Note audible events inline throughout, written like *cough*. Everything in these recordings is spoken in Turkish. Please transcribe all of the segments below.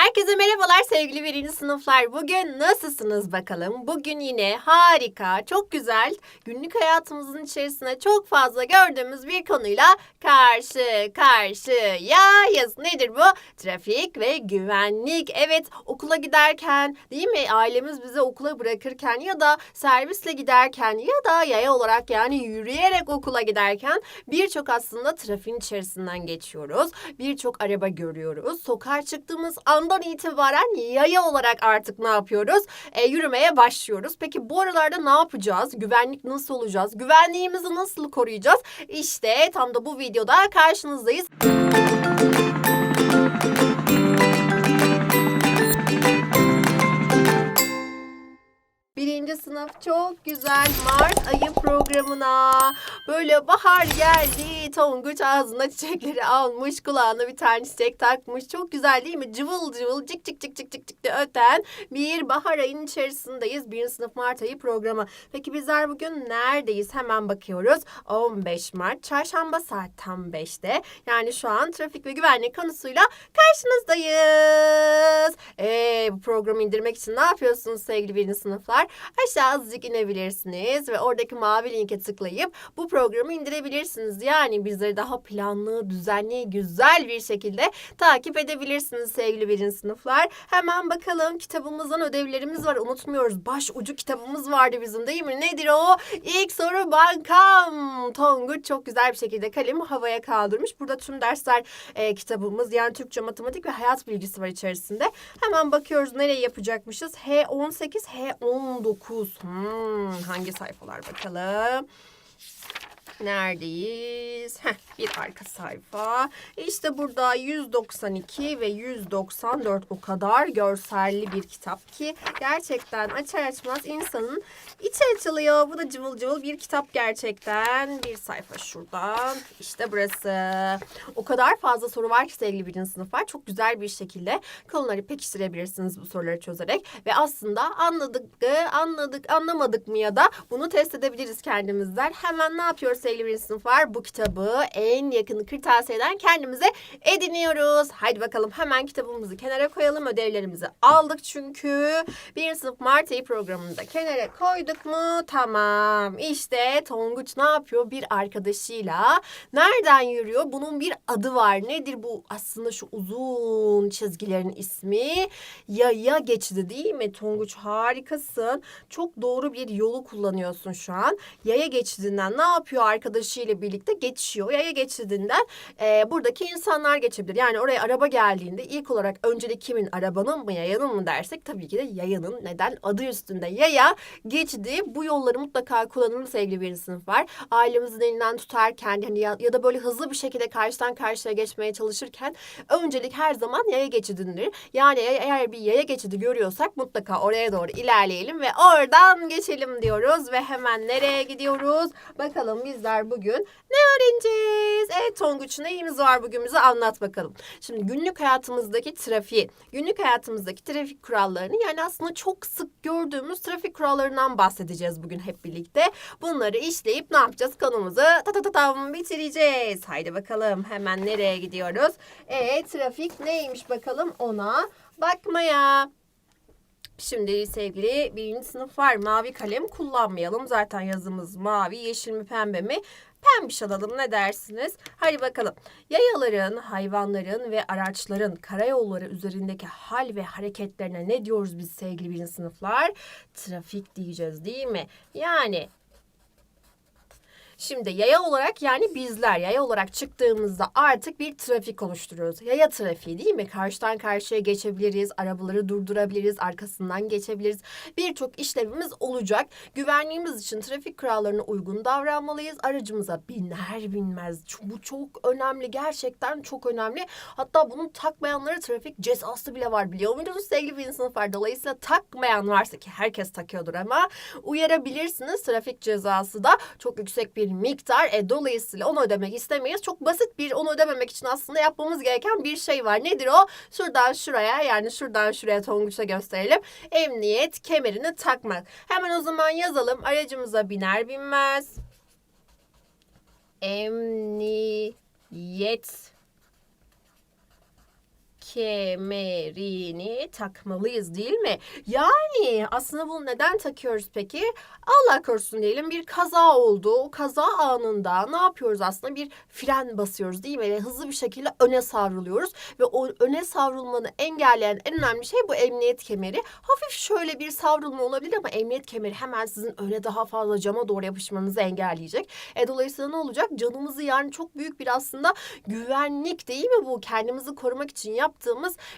Herkese merhabalar sevgili birinci sınıflar. Bugün nasılsınız bakalım? Bugün yine harika, çok güzel, günlük hayatımızın içerisinde çok fazla gördüğümüz bir konuyla karşı karşıyayız. Nedir bu? Trafik ve güvenlik. Evet, okula giderken değil mi? Ailemiz bizi okula bırakırken ya da servisle giderken ya da yaya olarak yani yürüyerek okula giderken birçok aslında trafiğin içerisinden geçiyoruz. Birçok araba görüyoruz. Sokağa çıktığımız andan itibaren yaya olarak artık ne yapıyoruz? E, yürümeye başlıyoruz. Peki bu aralarda ne yapacağız? Güvenlik nasıl olacağız? Güvenliğimizi nasıl koruyacağız? İşte tam da bu videoda karşınızdayız. Birinci sınıf çok güzel Mart ayı programına. Böyle bahar geldi. Tonguç ağzına çiçekleri almış. Kulağına bir tane çiçek takmış. Çok güzel değil mi? Cıvıl cıvıl cik cik cik cik cik cik de öten bir bahar ayının içerisindeyiz. Birinci sınıf Mart ayı programı. Peki bizler bugün neredeyiz? Hemen bakıyoruz. 15 Mart çarşamba saat tam 5'te. Yani şu an trafik ve güvenlik konusuyla karşınızdayız. Ee, bu programı indirmek için ne yapıyorsunuz sevgili birinci sınıflar? Aşağı azıcık inebilirsiniz ve oradaki mavi linke tıklayıp bu programı indirebilirsiniz. Yani bizleri daha planlı, düzenli, güzel bir şekilde takip edebilirsiniz sevgili birinci sınıflar. Hemen bakalım kitabımızdan ödevlerimiz var. Unutmuyoruz. Baş ucu kitabımız vardı bizim değil mi? Nedir o? İlk soru bankam. Tonguç çok güzel bir şekilde kalemi havaya kaldırmış. Burada tüm dersler e, kitabımız yani Türkçe, matematik ve hayat bilgisi var içerisinde. Hemen bakıyoruz nereye yapacakmışız. H18, H19. Hmm, hangi sayfalar bakalım? bakalım. Neredeyiz? Heh, bir arka sayfa. İşte burada 192 ve 194 o kadar görselli bir kitap ki gerçekten açar açmaz insanın içi açılıyor. Bu da cıvıl cıvıl bir kitap gerçekten. Bir sayfa şuradan. İşte burası. O kadar fazla soru var ki sevgili birinci sınıflar. Çok güzel bir şekilde konuları pekiştirebilirsiniz bu soruları çözerek. Ve aslında anladık, anladık, anlamadık mı ya da bunu test edebiliriz kendimizden. Hemen ne yapıyoruz sevgili birinci sınıflar? Bu kitabı en yakın kırtasiyeden kendimize ediniyoruz. Haydi bakalım hemen kitabımızı kenara koyalım. Ödevlerimizi aldık çünkü. Birinci sınıf Mart ayı programını da kenara koyduk mu? Tamam. İşte Tonguç ne yapıyor? Bir arkadaşıyla nereden yürüyor? Bunun bir adı var. Nedir bu? Aslında şu uzun çizgilerin ismi yaya geçidi değil mi? Tonguç harikasın. Çok doğru bir yolu kullanıyorsun şu an. Yaya geçidinden ne yapıyor arkadaşıyla birlikte geçiyor. Yaya geçidinden e, buradaki insanlar geçebilir. Yani oraya araba geldiğinde ilk olarak öncelik kimin arabanın mı yayanın mı dersek tabii ki de yayanın. Neden? Adı üstünde yaya geçidi. Bu yolları mutlaka kullanın sevgili bir sınıf var. Ailemizin elinden tutarken hani ya, ya da böyle hızlı bir şekilde karşıdan karşıya geçmeye çalışırken öncelik her zaman yaya geçidindir. Yani eğer bir yaya geçidi görüyorsak mutlaka oraya doğru ilerleyelim ve oradan geçelim diyoruz ve hemen nereye gidiyoruz? Bakalım bizler bugün ne öğreneceğiz? Evet Tonguç neyimiz var bugün bize anlat bakalım. Şimdi günlük hayatımızdaki trafiği, günlük hayatımızdaki trafik kurallarını yani aslında çok sık gördüğümüz trafik kurallarından bahsedeceğiz bugün hep birlikte. Bunları işleyip ne yapacağız? Konumuzu ta ta ta tam bitireceğiz. Haydi bakalım hemen nereye gidiyoruz? E trafik neymiş bakalım ona bakmaya. Şimdi sevgili birinci sınıf var. Mavi kalem kullanmayalım. Zaten yazımız mavi, yeşil mi, pembe mi? Pembiş alalım ne dersiniz? Hadi bakalım. Yayaların, hayvanların ve araçların karayolları üzerindeki hal ve hareketlerine ne diyoruz biz sevgili birinci sınıflar? Trafik diyeceğiz değil mi? Yani Şimdi yaya olarak yani bizler yaya olarak çıktığımızda artık bir trafik oluşturuyoruz. Yaya trafiği değil mi? Karşıdan karşıya geçebiliriz, arabaları durdurabiliriz, arkasından geçebiliriz. Birçok işlevimiz olacak. Güvenliğimiz için trafik kurallarına uygun davranmalıyız. Aracımıza biner binmez. Bu çok önemli. Gerçekten çok önemli. Hatta bunun takmayanlara trafik cezası bile var biliyor muydunuz sevgili bir sınıf var. Dolayısıyla takmayan varsa ki herkes takıyordur ama uyarabilirsiniz. Trafik cezası da çok yüksek bir miktar. E, dolayısıyla onu ödemek istemeyiz. Çok basit bir onu ödememek için aslında yapmamız gereken bir şey var. Nedir o? Şuradan şuraya yani şuradan şuraya Tonguç'a gösterelim. Emniyet kemerini takmak. Hemen o zaman yazalım. Aracımıza biner binmez. Emniyet kemerini takmalıyız değil mi? Yani aslında bunu neden takıyoruz peki? Allah korusun diyelim bir kaza oldu. O kaza anında ne yapıyoruz aslında? Bir fren basıyoruz değil mi? Ve hızlı bir şekilde öne savruluyoruz. Ve o öne savrulmanı engelleyen en önemli şey bu emniyet kemeri. Hafif şöyle bir savrulma olabilir ama emniyet kemeri hemen sizin öne daha fazla cama doğru yapışmanızı engelleyecek. E, dolayısıyla ne olacak? Canımızı yani çok büyük bir aslında güvenlik değil mi bu? Kendimizi korumak için yaptığımız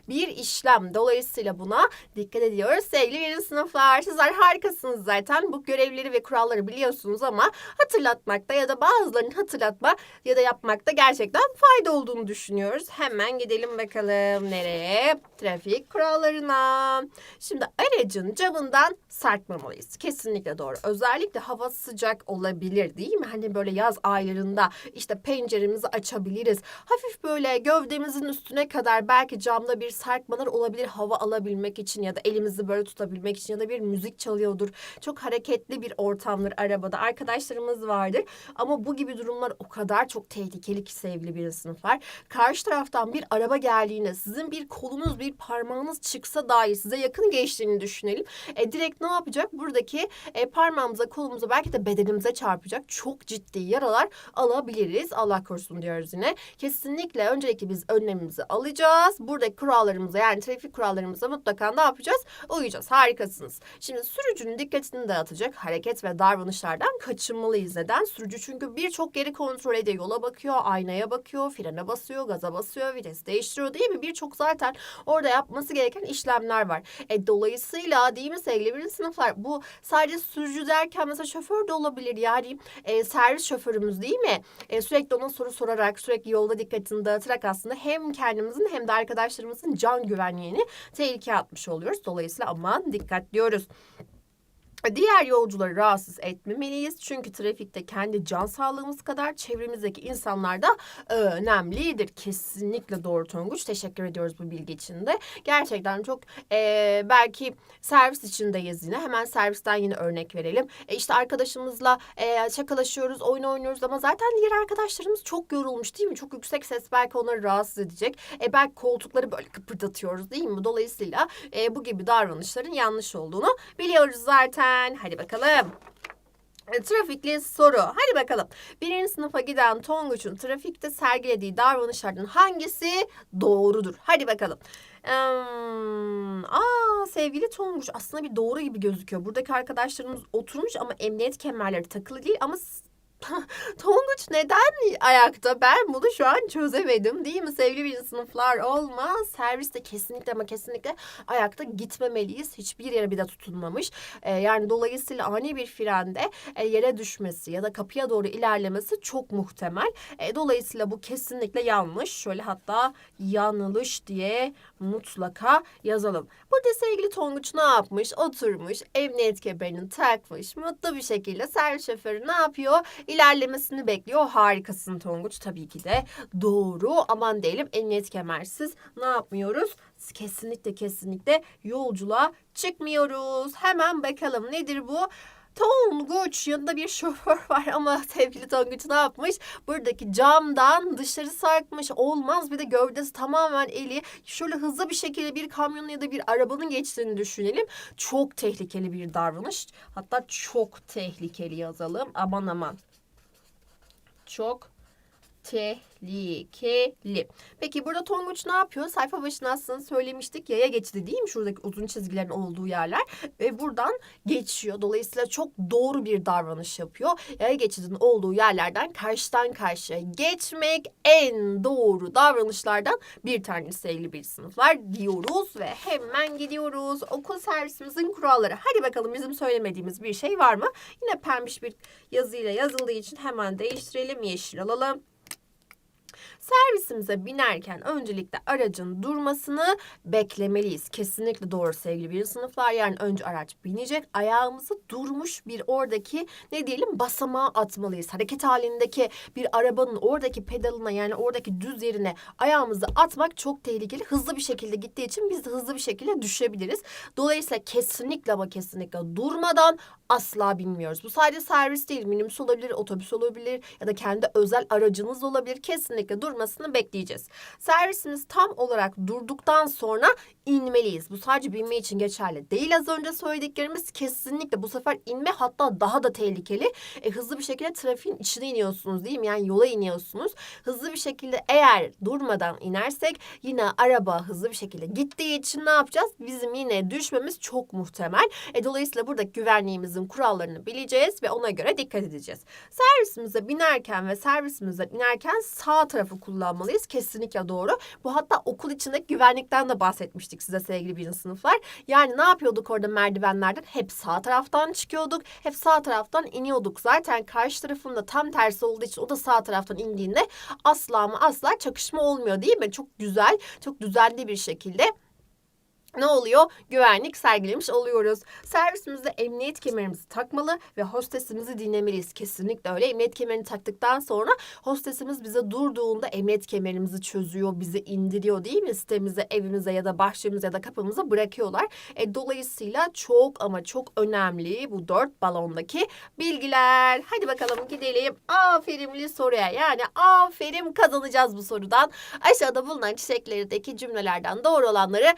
bir işlem. Dolayısıyla buna dikkat ediyoruz. Sevgili birinci sınıflar sizler harikasınız zaten. Bu görevleri ve kuralları biliyorsunuz ama hatırlatmakta ya da bazılarının hatırlatma ya da yapmakta gerçekten fayda olduğunu düşünüyoruz. Hemen gidelim bakalım nereye? Trafik kurallarına. Şimdi aracın camından sarkmamalıyız. Kesinlikle doğru. Özellikle hava sıcak olabilir değil mi? Hani böyle yaz aylarında işte penceremizi açabiliriz. Hafif böyle gövdemizin üstüne kadar belki camda bir sarkmalar olabilir hava alabilmek için ya da elimizi böyle tutabilmek için ya da bir müzik çalıyordur. Çok hareketli bir ortamdır arabada. Arkadaşlarımız vardır ama bu gibi durumlar o kadar çok tehlikeli ki sevgili bir sınıflar. Karşı taraftan bir araba geldiğinde sizin bir kolunuz bir parmağınız çıksa dahi size yakın geçtiğini düşünelim. E, direkt ne yapacak? Buradaki e, parmağımıza kolumuza belki de bedenimize çarpacak. Çok ciddi yaralar alabiliriz. Allah korusun diyoruz yine. Kesinlikle öncelikle biz önlemimizi alacağız. Buradaki kurallarımıza yani trafik kurallarımıza mutlaka ne yapacağız? Uyacağız. Harikasınız. Şimdi sürücünün dikkatini dağıtacak hareket ve davranışlardan kaçınmalıyız. Neden? Sürücü çünkü birçok yeri kontrol ediyor. Yola bakıyor, aynaya bakıyor, frene basıyor, gaza basıyor, vites değiştiriyor değil mi? Birçok zaten orada yapması gereken işlemler var. E, dolayısıyla değil mi sevgili birinci sınıflar? Bu sadece sürücü derken mesela şoför de olabilir. Yani e, servis şoförümüz değil mi? E, sürekli ona soru sorarak, sürekli yolda dikkatini dağıtarak aslında hem kendimizin hem de arkadaşlarımızın can güvenliğini tehlikeye atmış oluyoruz. Dolayısıyla aman dikkat diyoruz. Diğer yolcuları rahatsız etmemeliyiz. Çünkü trafikte kendi can sağlığımız kadar çevremizdeki insanlar da e, önemlidir. Kesinlikle doğru Tonguç. Teşekkür ediyoruz bu bilgi için de. Gerçekten çok e, belki servis içindeyiz yine. Hemen servisten yine örnek verelim. E, işte arkadaşımızla e, şakalaşıyoruz, oyun oynuyoruz ama zaten diğer arkadaşlarımız çok yorulmuş değil mi? Çok yüksek ses belki onları rahatsız edecek. E, belki koltukları böyle kıpırdatıyoruz değil mi? Dolayısıyla e, bu gibi davranışların yanlış olduğunu biliyoruz zaten. Hadi bakalım. E, Trafikli soru. Hadi bakalım. Birinci sınıfa giden Tonguç'un trafikte sergilediği davranışlardan hangisi doğrudur? Hadi bakalım. Hmm, aa sevgili Tonguç aslında bir doğru gibi gözüküyor. Buradaki arkadaşlarımız oturmuş ama emniyet kemerleri takılı değil ama *laughs* Tonguç neden ayakta? Ben bunu şu an çözemedim değil mi? Sevgili bir sınıflar olmaz. Serviste kesinlikle ama kesinlikle ayakta gitmemeliyiz. Hiçbir yere bir de tutunmamış. Ee, yani dolayısıyla ani bir frende e, yere düşmesi ya da kapıya doğru ilerlemesi çok muhtemel. E, dolayısıyla bu kesinlikle yanlış. Şöyle hatta yanlış diye mutlaka yazalım. Burada sevgili Tonguç ne yapmış? Oturmuş, emniyet kemerini takmış. Mutlu bir şekilde servis şoförü ne yapıyor? İlerlemesini bekliyor. Harikasın Tonguç tabii ki de doğru. Aman diyelim emniyet kemersiz ne yapmıyoruz? Kesinlikle kesinlikle yolculuğa çıkmıyoruz. Hemen bakalım nedir bu? Tonguç yanında bir şoför *laughs* var ama sevgili Tonguç ne yapmış? Buradaki camdan dışarı sarkmış. Olmaz bir de gövdesi tamamen eli. Şöyle hızlı bir şekilde bir kamyonun ya da bir arabanın geçtiğini düşünelim. Çok tehlikeli bir davranış. Hatta çok tehlikeli yazalım. Aman aman. Çok tehlikeli. Peki burada Tonguç ne yapıyor? Sayfa başına aslında söylemiştik yaya geçidi değil mi? Şuradaki uzun çizgilerin olduğu yerler. Ve buradan geçiyor. Dolayısıyla çok doğru bir davranış yapıyor. Yaya geçidinin olduğu yerlerden karşıdan karşıya geçmek en doğru davranışlardan bir tanesi sevgili bir sınıflar diyoruz. Ve hemen gidiyoruz. Okul servisimizin kuralları. Hadi bakalım bizim söylemediğimiz bir şey var mı? Yine pembiş bir yazıyla yazıldığı için hemen değiştirelim. Yeşil alalım. Servisimize binerken öncelikle aracın durmasını beklemeliyiz. Kesinlikle doğru sevgili bir sınıflar. Yani önce araç binecek. Ayağımızı durmuş bir oradaki ne diyelim basamağa atmalıyız. Hareket halindeki bir arabanın oradaki pedalına yani oradaki düz yerine ayağımızı atmak çok tehlikeli. Hızlı bir şekilde gittiği için biz de hızlı bir şekilde düşebiliriz. Dolayısıyla kesinlikle ama kesinlikle durmadan asla binmiyoruz. Bu sadece servis değil. Minibüs olabilir, otobüs olabilir ya da kendi özel aracınız olabilir. Kesinlikle dur durmasını bekleyeceğiz. Servisimiz tam olarak durduktan sonra inmeliyiz. Bu sadece binme için geçerli değil. Az önce söylediklerimiz kesinlikle bu sefer inme hatta daha da tehlikeli. E, hızlı bir şekilde trafiğin içine iniyorsunuz değil mi? Yani yola iniyorsunuz. Hızlı bir şekilde eğer durmadan inersek yine araba hızlı bir şekilde gittiği için ne yapacağız? Bizim yine düşmemiz çok muhtemel. E, dolayısıyla burada güvenliğimizin kurallarını bileceğiz ve ona göre dikkat edeceğiz. Servisimize binerken ve servisimizden inerken sağ tarafı kullanmalıyız. Kesinlikle doğru. Bu hatta okul içindeki güvenlikten de bahsetmiştik size sevgili birinci sınıflar. Yani ne yapıyorduk orada merdivenlerden? Hep sağ taraftan çıkıyorduk. Hep sağ taraftan iniyorduk. Zaten karşı tarafında tam tersi olduğu için o da sağ taraftan indiğinde asla ama asla çakışma olmuyor değil mi? Çok güzel, çok düzenli bir şekilde ne oluyor? Güvenlik sergilemiş oluyoruz. Servisimizde emniyet kemerimizi takmalı ve hostesimizi dinlemeliyiz. Kesinlikle öyle. Emniyet kemerini taktıktan sonra hostesimiz bize durduğunda emniyet kemerimizi çözüyor, bizi indiriyor değil mi? Sitemize, evimize ya da bahçemize ya da kapımıza bırakıyorlar. E, dolayısıyla çok ama çok önemli bu dört balondaki bilgiler. Hadi bakalım gidelim aferinli soruya. Yani aferin kazanacağız bu sorudan. Aşağıda bulunan çiçeklerindeki cümlelerden doğru olanları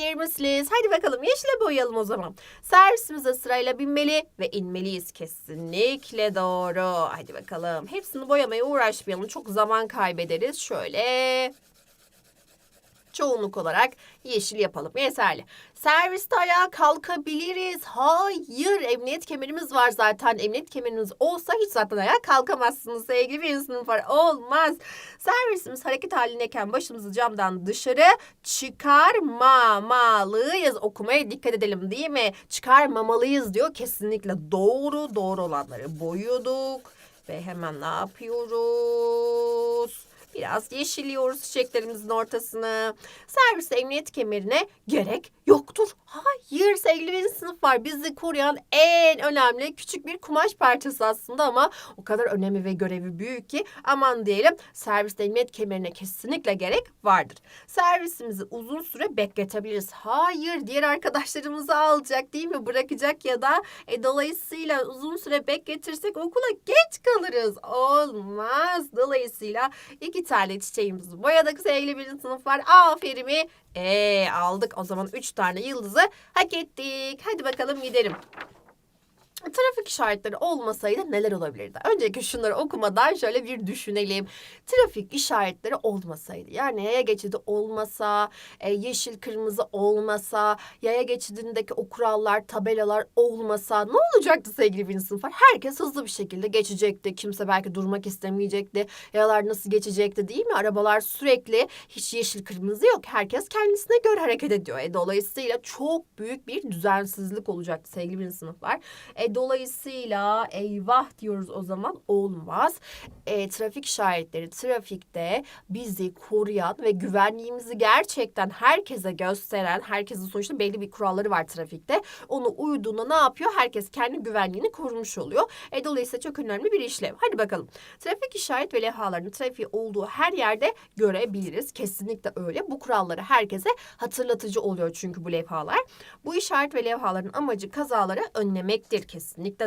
boyayabilirsiniz. misiniz? Hadi bakalım yeşile boyayalım o zaman. Servisimize sırayla binmeli ve inmeliyiz. Kesinlikle doğru. Hadi bakalım. Hepsini boyamaya uğraşmayalım. Çok zaman kaybederiz. Şöyle çoğunluk olarak yeşil yapalım. Yeterli. Serviste ayağa kalkabiliriz. Hayır. Emniyet kemerimiz var zaten. Emniyet kemeriniz olsa hiç zaten ayağa kalkamazsınız sevgili bir sınıf var. Olmaz. Servisimiz hareket halindeyken başımızı camdan dışarı çıkarmamalıyız. Okumaya dikkat edelim değil mi? Çıkarmamalıyız diyor. Kesinlikle doğru. Doğru olanları boyuyorduk. Ve hemen ne yapıyoruz? Biraz yeşilliyoruz çiçeklerimizin ortasını. Servis emniyet kemerine gerek yoktur. Hayır sevgili sınıf var. Bizi koruyan en önemli küçük bir kumaş parçası aslında ama o kadar önemi ve görevi büyük ki aman diyelim servis emniyet kemerine kesinlikle gerek vardır. Servisimizi uzun süre bekletebiliriz. Hayır diğer arkadaşlarımızı alacak değil mi? Bırakacak ya da e, dolayısıyla uzun süre bekletirsek okula geç kalırız. Olmaz. Dolayısıyla iki tane çiçeğimizi boyadık sevgili bir sınıf var. Aferimi ee, aldık o zaman üç tane yıldızı hak ettik. Hadi bakalım gidelim. Trafik işaretleri olmasaydı neler olabilirdi? Öncelikle şunları okumadan şöyle bir düşünelim. Trafik işaretleri olmasaydı yani yaya geçidi olmasa, e, yeşil kırmızı olmasa, yaya geçidindeki o kurallar, tabelalar olmasa ne olacaktı sevgili bir sınıflar? Herkes hızlı bir şekilde geçecekti. Kimse belki durmak istemeyecekti. Yayalar nasıl geçecekti değil mi? Arabalar sürekli hiç yeşil kırmızı yok. Herkes kendisine göre hareket ediyor. E, dolayısıyla çok büyük bir düzensizlik olacaktı sevgili bir sınıflar. E, dolayısıyla eyvah diyoruz o zaman olmaz. E, trafik işaretleri trafikte bizi koruyan ve güvenliğimizi gerçekten herkese gösteren, herkesin sonuçta belli bir kuralları var trafikte. Onu uyduğunda ne yapıyor? Herkes kendi güvenliğini korumuş oluyor. E, dolayısıyla çok önemli bir işlem. Hadi bakalım. Trafik işaret ve levhalarının trafiği olduğu her yerde görebiliriz. Kesinlikle öyle. Bu kuralları herkese hatırlatıcı oluyor çünkü bu levhalar. Bu işaret ve levhaların amacı kazaları önlemektir kesinlikle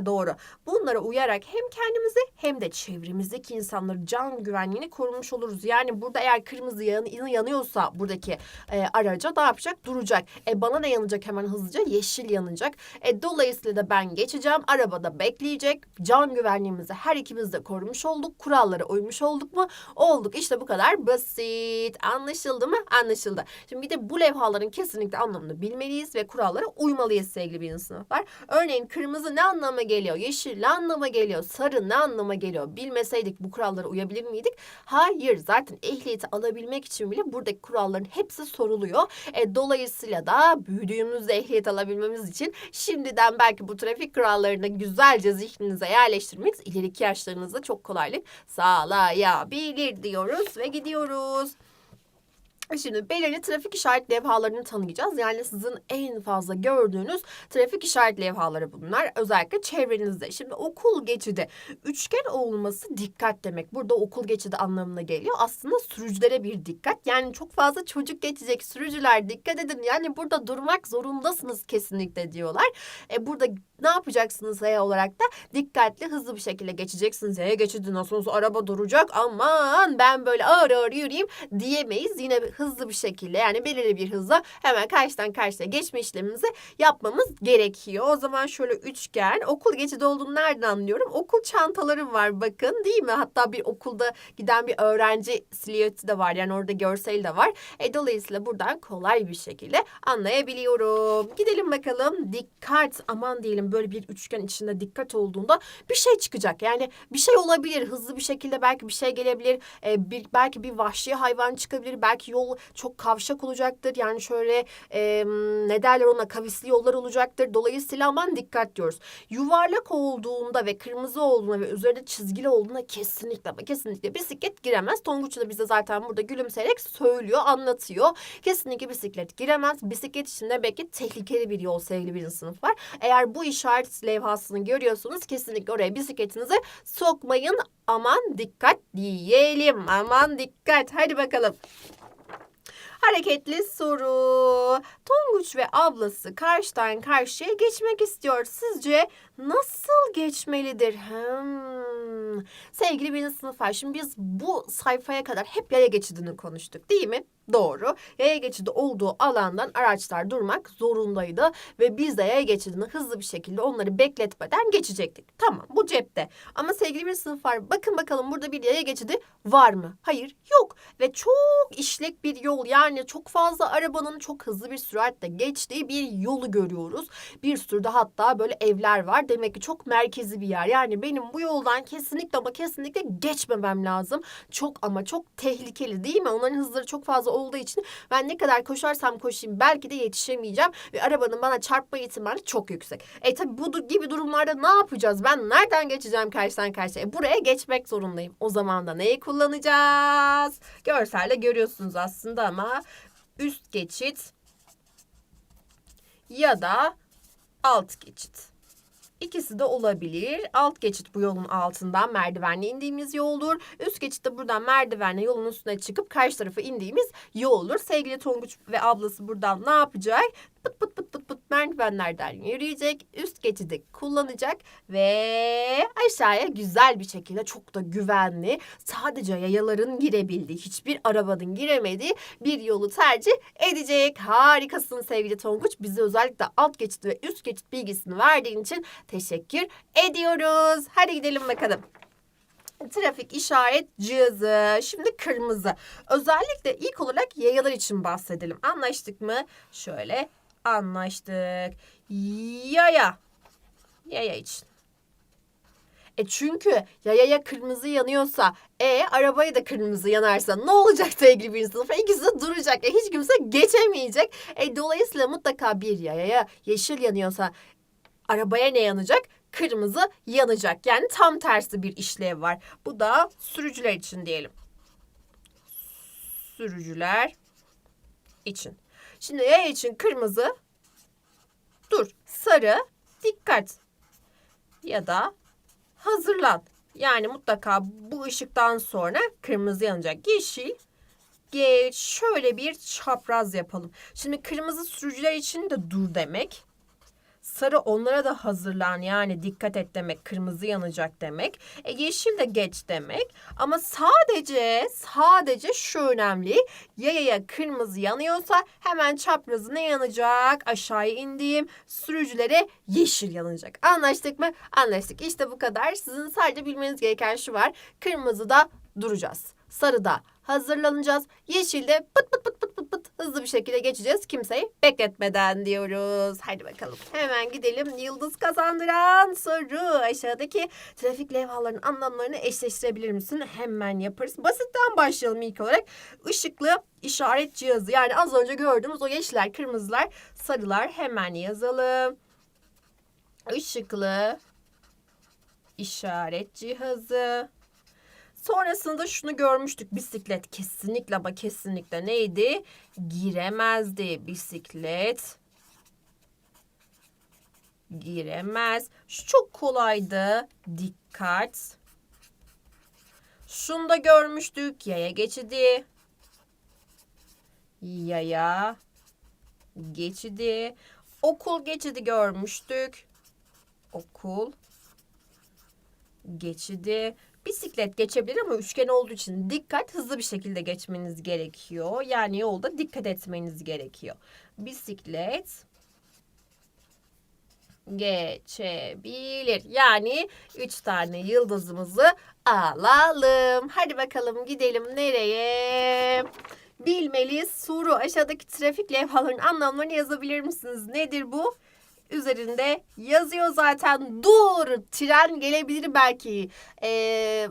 doğru. Bunlara uyarak hem kendimizi hem de çevremizdeki insanları can güvenliğini korumuş oluruz. Yani burada eğer kırmızı yan, yanıyorsa buradaki e, araca ne yapacak? Duracak. E, bana ne yanacak hemen hızlıca? Yeşil yanacak. E, dolayısıyla da ben geçeceğim. Arabada bekleyecek. Can güvenliğimizi her ikimiz de korumuş olduk. Kurallara uymuş olduk mu? Olduk. İşte bu kadar basit. Anlaşıldı mı? Anlaşıldı. Şimdi bir de bu levhaların kesinlikle anlamını bilmeliyiz ve kurallara uymalıyız sevgili birinci sınıflar. Örneğin kırmızı ne anlama geliyor? Yeşil ne anlama geliyor? Sarı ne anlama geliyor? Bilmeseydik bu kurallara uyabilir miydik? Hayır. Zaten ehliyeti alabilmek için bile buradaki kuralların hepsi soruluyor. E, dolayısıyla da büyüdüğümüzde ehliyet alabilmemiz için şimdiden belki bu trafik kurallarını güzelce zihninize yerleştirmeniz ileriki yaşlarınızda çok kolaylık sağlayabilir diyoruz ve gidiyoruz. Şimdi belirli trafik işaret levhalarını tanıyacağız. Yani sizin en fazla gördüğünüz trafik işaret levhaları bunlar. Özellikle çevrenizde. Şimdi okul geçidi üçgen olması dikkat demek. Burada okul geçidi anlamına geliyor. Aslında sürücülere bir dikkat. Yani çok fazla çocuk geçecek sürücüler dikkat edin. Yani burada durmak zorundasınız kesinlikle diyorlar. E burada ne yapacaksınız E olarak da dikkatli hızlı bir şekilde geçeceksiniz. E geçidi nasıl olsa araba duracak. Aman ben böyle ağır ağır yürüyeyim diyemeyiz. Yine hızlı bir şekilde yani belirli bir hızla hemen karşıdan karşıya geçme işlemimizi yapmamız gerekiyor. O zaman şöyle üçgen okul geçidi olduğunu nereden anlıyorum? Okul çantaları var bakın değil mi? Hatta bir okulda giden bir öğrenci silüeti de var. Yani orada görsel de var. E, dolayısıyla buradan kolay bir şekilde anlayabiliyorum. Gidelim bakalım. Dikkat aman diyelim böyle bir üçgen içinde dikkat olduğunda bir şey çıkacak. Yani bir şey olabilir. Hızlı bir şekilde belki bir şey gelebilir. E, bir, belki bir vahşi hayvan çıkabilir. Belki yol çok kavşak olacaktır. Yani şöyle e, ne derler ona kavisli yollar olacaktır. Dolayısıyla aman dikkat diyoruz. Yuvarlak olduğunda ve kırmızı olduğunda ve üzerinde çizgili olduğunda kesinlikle ama kesinlikle bisiklet giremez. Tonguç da bize zaten burada gülümseyerek söylüyor, anlatıyor. Kesinlikle bisiklet giremez. Bisiklet için de belki tehlikeli bir yol sevgili bir sınıf var. Eğer bu işaret levhasını görüyorsunuz kesinlikle oraya bisikletinizi sokmayın. Aman dikkat diyelim. Aman dikkat. Hadi bakalım. Hareketli soru. Tonguç ve ablası karşıdan karşıya geçmek istiyor. Sizce nasıl geçmelidir? Hmm. Sevgili birinci sınıflar şimdi biz bu sayfaya kadar hep yaya geçidini konuştuk değil mi? Doğru. Yaya geçidi olduğu alandan araçlar durmak zorundaydı ve biz de yaya geçidini hızlı bir şekilde onları bekletmeden geçecektik. Tamam bu cepte. Ama sevgili bir sınıflar bakın bakalım burada bir yaya geçidi var mı? Hayır yok. Ve çok işlek bir yol yani çok fazla arabanın çok hızlı bir süratle geçtiği bir yolu görüyoruz. Bir sürü de hatta böyle evler var. Demek ki çok merkezi bir yer. Yani benim bu yoldan kesinlikle ama kesinlikle geçmemem lazım. Çok ama çok tehlikeli değil mi? Onların hızları çok fazla olduğu için ben ne kadar koşarsam koşayım belki de yetişemeyeceğim ve arabanın bana çarpma ihtimali çok yüksek. E tabi bu gibi durumlarda ne yapacağız? Ben nereden geçeceğim karşıdan karşıya? E, buraya geçmek zorundayım. O zaman da neyi kullanacağız? Görselde görüyorsunuz aslında ama üst geçit ya da alt geçit. İkisi de olabilir. Alt geçit bu yolun altından merdivenle indiğimiz yoldur. Üst geçit de buradan merdivenle yolun üstüne çıkıp karşı tarafa indiğimiz yoldur. Sevgili Tonguç ve ablası buradan ne yapacak? Pıt pıt pıt pıt pıt merdivenlerden yürüyecek. Üst geçidi kullanacak ve aşağıya güzel bir şekilde çok da güvenli sadece yayaların girebildiği hiçbir arabanın giremediği bir yolu tercih edecek. Harikasın sevgili Tonguç. Bize özellikle alt geçit ve üst geçit bilgisini verdiğin için teşekkür ediyoruz. Hadi gidelim bakalım. Trafik işaret cihazı. Şimdi kırmızı. Özellikle ilk olarak yayalar için bahsedelim. Anlaştık mı? Şöyle anlaştık. Yaya. Yaya için. E çünkü yayaya kırmızı yanıyorsa, e arabaya da kırmızı yanarsa ne olacak sevgili bir sınıfa? İkisi de duracak. E hiç kimse geçemeyecek. E dolayısıyla mutlaka bir yayaya yeşil yanıyorsa arabaya ne yanacak? Kırmızı yanacak. Yani tam tersi bir işlev var. Bu da sürücüler için diyelim. Sürücüler için. Şimdi yaya için kırmızı dur. Sarı dikkat. Ya da hazırlan. Yani mutlaka bu ışıktan sonra kırmızı yanacak. Yeşil geç şöyle bir çapraz yapalım. Şimdi kırmızı sürücüler için de dur demek. Sarı onlara da hazırlan yani dikkat et demek. Kırmızı yanacak demek. E, yeşil de geç demek. Ama sadece sadece şu önemli. Yayaya kırmızı yanıyorsa hemen çaprazı ne yanacak? Aşağıya indiğim sürücülere yeşil yanacak. Anlaştık mı? Anlaştık. İşte bu kadar. Sizin sadece bilmeniz gereken şu var. Kırmızıda duracağız. Sarıda hazırlanacağız. Yeşilde pıt pıt pıt hızlı bir şekilde geçeceğiz. Kimseyi bekletmeden diyoruz. Hadi bakalım. Hemen gidelim. Yıldız kazandıran soru. Aşağıdaki trafik levhalarının anlamlarını eşleştirebilir misin? Hemen yaparız. Basitten başlayalım ilk olarak. Işıklı işaret cihazı. Yani az önce gördüğümüz o yeşiller, kırmızılar, sarılar hemen yazalım. Işıklı işaret cihazı. Sonrasında şunu görmüştük. Bisiklet kesinlikle ama kesinlikle neydi? Giremezdi bisiklet. Giremez. Şu çok kolaydı. Dikkat. Şunu da görmüştük. Yaya geçidi. Yaya geçidi. Okul geçidi görmüştük. Okul geçidi. Bisiklet geçebilir ama üçgen olduğu için dikkat hızlı bir şekilde geçmeniz gerekiyor. Yani yolda dikkat etmeniz gerekiyor. Bisiklet geçebilir. Yani üç tane yıldızımızı alalım. Hadi bakalım gidelim nereye? Bilmeli soru. Aşağıdaki trafik levhalarının anlamlarını yazabilir misiniz? Nedir bu? Üzerinde yazıyor zaten. Dur, tren gelebilir belki. Ee,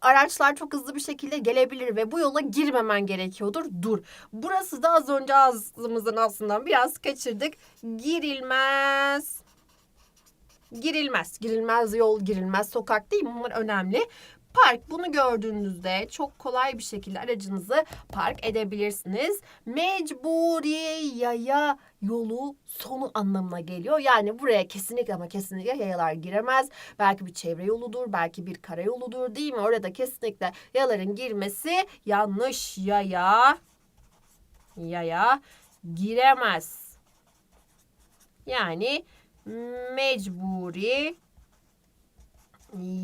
araçlar çok hızlı bir şekilde gelebilir ve bu yola girmemen gerekiyordur. Dur. Burası da az önce ağzımızın aslında biraz kaçırdık. Girilmez. Girilmez. Girilmez yol, girilmez sokak değil mi? Bunlar önemli. Park bunu gördüğünüzde çok kolay bir şekilde aracınızı park edebilirsiniz. Mecburi yaya yolu sonu anlamına geliyor. Yani buraya kesinlikle ama kesinlikle yayalar giremez. Belki bir çevre yoludur, belki bir karayoludur değil mi? Orada kesinlikle yayaların girmesi yanlış. Yaya yaya giremez. Yani mecburi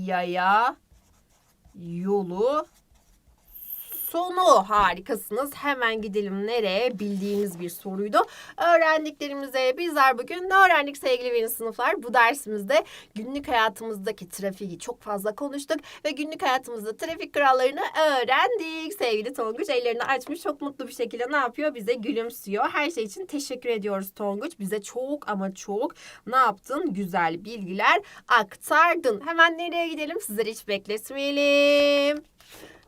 yaya yolu sonu harikasınız. Hemen gidelim nereye? Bildiğimiz bir soruydu. Öğrendiklerimize bizler bugün ne öğrendik sevgili benim sınıflar? Bu dersimizde günlük hayatımızdaki trafiği çok fazla konuştuk ve günlük hayatımızda trafik kurallarını öğrendik. Sevgili Tonguç ellerini açmış çok mutlu bir şekilde ne yapıyor? Bize gülümsüyor. Her şey için teşekkür ediyoruz Tonguç. Bize çok ama çok ne yaptın? Güzel bilgiler aktardın. Hemen nereye gidelim? Sizleri hiç bekletmeyelim.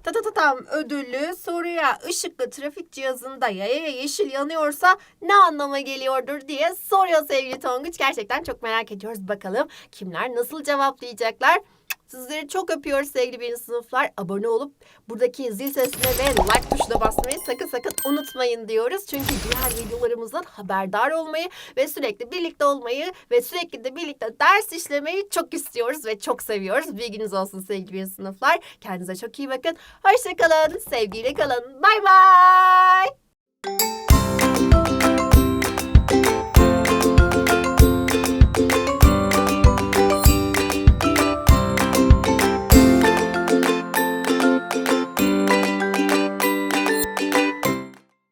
Tatatatam ödüllü soruya ışıklı trafik cihazında yaya yeşil yanıyorsa ne anlama geliyordur diye soruyor sevgili Tonguç. Gerçekten çok merak ediyoruz bakalım kimler nasıl cevaplayacaklar. Sizleri çok öpüyoruz sevgili benim sınıflar. Abone olup buradaki zil sesine ve like tuşuna basmayı sakın sakın unutmayın diyoruz. Çünkü diğer videolarımızdan haberdar olmayı ve sürekli birlikte olmayı ve sürekli de birlikte ders işlemeyi çok istiyoruz ve çok seviyoruz. Bilginiz olsun sevgili benim sınıflar. Kendinize çok iyi bakın. Hoşçakalın, sevgiyle kalın. Bay bay.